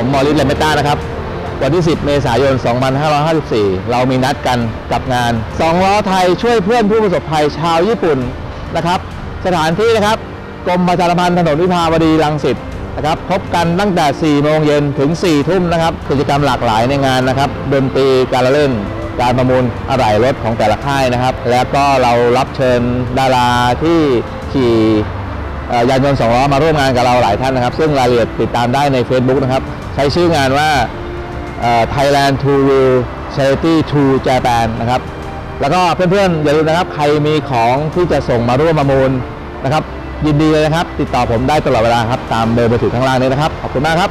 ผมมอริสเลเมต้านะครับ วันที่ 10 เมษายน 2554 เรามีนัดกันกับงานสองล้อไทยช่วยเพื่อนผู้ประสบภัยชาวญี่ปุ่นนะครับ สถานที่นะครับกรมประชาสัมพันธ์ถนนวิภาวดีรังสิตนะครับพบกันตั้งแต่ 4 โมงเย็นถึง 4 ทุ่มนะครับ กิจกรรมหลากหลายในงานนะครับดนตรีการเล่นการประมูลอะไหล่รถของแต่ละค่ายนะครับ แล้วก็เรารับเชิญดาราที่ขี่ ยานยนต์สองล้อมาร่วมงานกับเราหลายท่านนะครับ ซึ่งรายละเอียดติดตามได้ใน Facebook นะครับ ใช้ชื่องานว่า Thailand to Wheel Charity to Japan นะครับ แล้วก็เพื่อนๆอย่าลืมนะครับ ใครมีของที่จะส่งมาร่วมประมูลนะครับ ยินดีเลยนะครับ ติดต่อผมได้ตลอดเวลาครับ ตามเบอร์มือถือข้างล่างนี้นะครับ ขอบคุณมากครับ